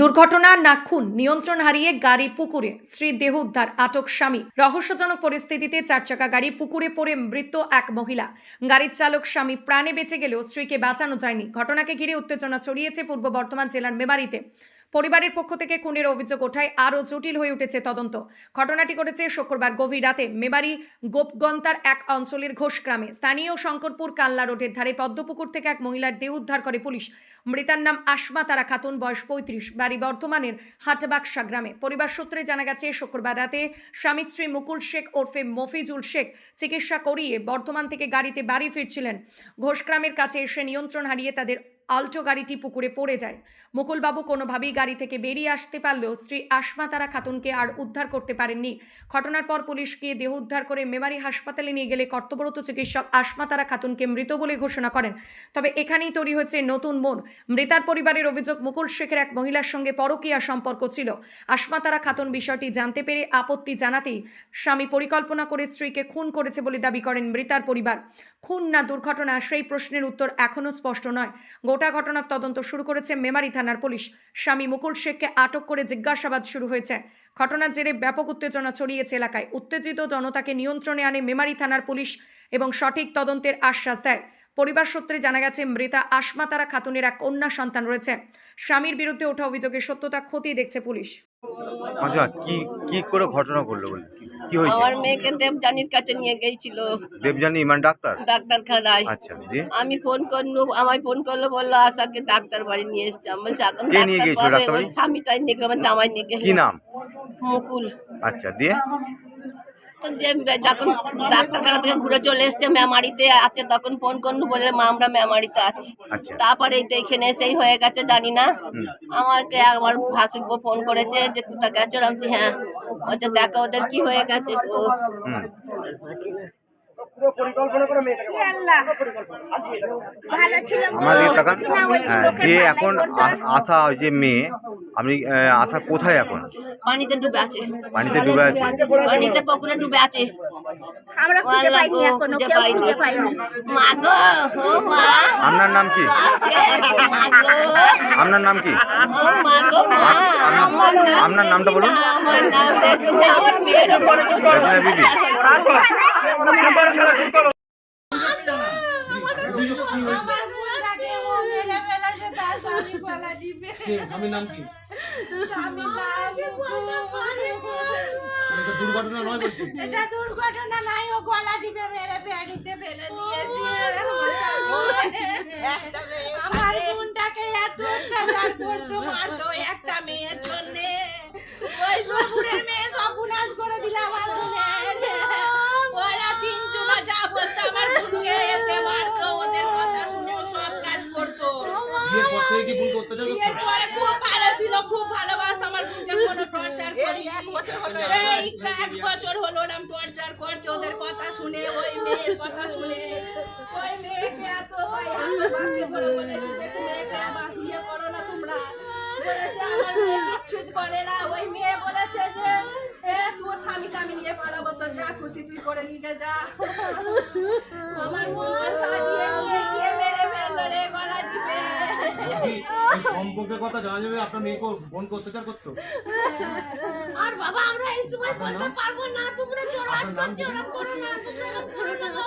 দুর্ঘটনা না খুন, নিয়ন্ত্রণ হারিয়ে গাড়ি পুকুরে স্ত্রী দেহ উদ্ধার, আটক স্বামী। রহস্যজনক পরিস্থিতিতে চার চাকা গাড়ি পুকুরে পড়ে মৃত এক মহিলা। গাড়ির চালক স্বামী প্রাণে বেঁচে গেলেও স্ত্রীকে বাঁচানো যায়নি। ঘটনাকে ঘিরে উত্তেজনা ছড়িয়েছে পূর্ব বর্ধমান জেলার মেমারিতে। পরিবারের পক্ষ থেকে খুনের অভিযোগ ওঠায় আরও জটিল হয়ে উঠেছে তদন্ত। ঘটনাটি ঘটেছে শুক্রবার গভীর রাতে মেমারি গোপগন্তার এক অঞ্চলের ঘোষ গ্রামে স্থানীয় শঙ্করপুর কাল্লা রোডের ধারে পদ্মপুকুর থেকে এক মহিলার দেহ উদ্ধার করে পুলিশ। মৃতার নাম আসমা, তারা খাতুন, বয়স পঁয়ত্রিশ, বাড়ি বর্ধমানের হাটবাক্সা গ্রামে। পরিবার সূত্রে জানা গেছে, শুক্রবার রাতে স্বামী স্ত্রী মুকুল শেখ ওরফে মফিজুল শেখ চিকিৎসা করিয়ে বর্ধমান থেকে গাড়িতে বাড়ি ফিরছিলেন। ঘোষগ্রামের কাছে এসে নিয়ন্ত্রণ হারিয়ে তাদের আল্টো গাড়িটি পুকুরে পড়ে যায়। মুকুলবাবু কোনোভাবেই গাড়ি থেকে বেরিয়ে আসতে পারলেও স্ত্রী আসমা তারা খাতুনকে আর উদ্ধার করতে পারেননি। ঘটনার পর পুলিশ গিয়ে দেহ উদ্ধার করে মেমারি হাসপাতালে নিয়ে গেলে কর্তব্যরত চিকিৎসক আসমা তারা খাতুনকে মৃত বলে ঘোষণা করেন। তবে এখানেই তৈরি হয়েছে নতুন মন। মৃতার পরিবারের অভিযোগ, মুকুল শেখের এক মহিলার সঙ্গে পরকীয়া সম্পর্ক ছিল। আসমা তারা খাতুন বিষয়টি জানতে পেরে আপত্তি জানাতেই স্বামী পরিকল্পনা করে স্ত্রীকে খুন করেছে বলে দাবি করেন মৃতার পরিবার। খুন না দুর্ঘটনা, সেই প্রশ্নের উত্তর এখনও স্পষ্ট নয়। গোটা ঘটনার তদন্ত শুরু করেছে মেমারি থানার পুলিশ। স্বামী মুকুল শেখকে আটক করে জিজ্ঞাসাবাদ শুরু হয়েছে। ঘটনার জেরে ব্যাপক উত্তেজনা ছড়িয়েছে এলাকায়। উত্তেজিত জনতাকে নিয়ন্ত্রণে আনে মেমারি থানার পুলিশ এবং সঠিক তদন্তের আশ্বাস দেয়। পরিবার সূত্রে জানা গেছে, মৃতা আসমা তারা খাতুনের এক কন্যা সন্তান রয়েছে। স্বামীর বিরুদ্ধে ওঠা অভিযোগের সত্যতা খতিয়ে দেখছে পুলিশ। আচ্ছা কি কি করে ঘটনা ঘটলো বলে কি- হয়েছে? আমার মেয়েকে দেবযানীর কাছে নিয়ে গেছিল। দেবজানি ইমান ডাক্তার? ডাক্তারখানায়। আচ্ছা আমি ফোন করল আমায় ফোন করল বলল আশাকে ডাক্তার বাড়ি নিয়ে এসছে। আমি বলছি এখন কে নিয়ে পাবে? ডাক্তার বাড়ি? স্বামীটাই নিয়ে গেলো আমার জামাই নিয়ে গেল। কি নাম? মুকুল। আচ্ছা দিয়ে? যখন ডাক্তারখানা থেকে ঘুরে চলে এসছে মেমারিতে আছে তখন ফোন করল বলে মা আমরা মেমারিতে আছি। আচ্ছা। তারপরে এই তো এখানে এসেই হয়ে গেছে জানি না। আমাকে আমার ভাসুর ফোন করেছে যে কোথা গেছো? আমি হ্যাঁ বলছে দেখো ওদের কি হয়ে গেছে তো হ্যাঁ এখন। আশা যে মেয়ে আপনি আশা কোথায় এখন? পানিতে ডুবে আছে। পানিতে ডুবে আছে। পানিতে পুকুরে ডুবে আছে। আমরা খুঁজে পাইনি এখনও কেউ খুঁজে পাইনি। মা ও মা। আপনার নাম কি? আপনার নাম কি আপনার- নামটা বলুন। দুর্ঘটনা নয় বলছি এটা দুর্ঘটনা নাই ও গলা দিবে মেরে ফেলে একটা মেয়ের জন্য ওই সবুরের মেয়ে সর্বনাশ করে দিল আমার বোনের ওরা তিনজনা যা বলতো আমার বোনকে এসে মারতো ওদের কথা শুনে সব কাজ করতো। বিয়ের পর থেকে কি ভুল করতে বিয়ের পরে খুব ভালো ছিল খুব ভালোবাসতো আমার বোনকে কোনো টর্চার করি এক বছর হলো এই এক বছর হলো ওরম টর্চার করছে ওদের কথা শুনে ওই মেয়ের কথা শুনে। ওই মেয়েকে এত করে না ওই মেয়ে বলেছে যে এ তোর স্বামীকে আমি নিয়ে পালাবো তোর যা খুশি তুই করে নিতে যা। আমার বোন সাজিয়ে নিয়ে গিয়ে মেরে ফেলল রে গলা টিপে। সম্পর্কের কথা জানা যাবে আপনার মেয়েকে ফোন করতে চার করতো। আর বাবা আমরা এই সময় বলতে পারব না তোমরা জোর আপনার নাম কি? করো না তোমরা করো না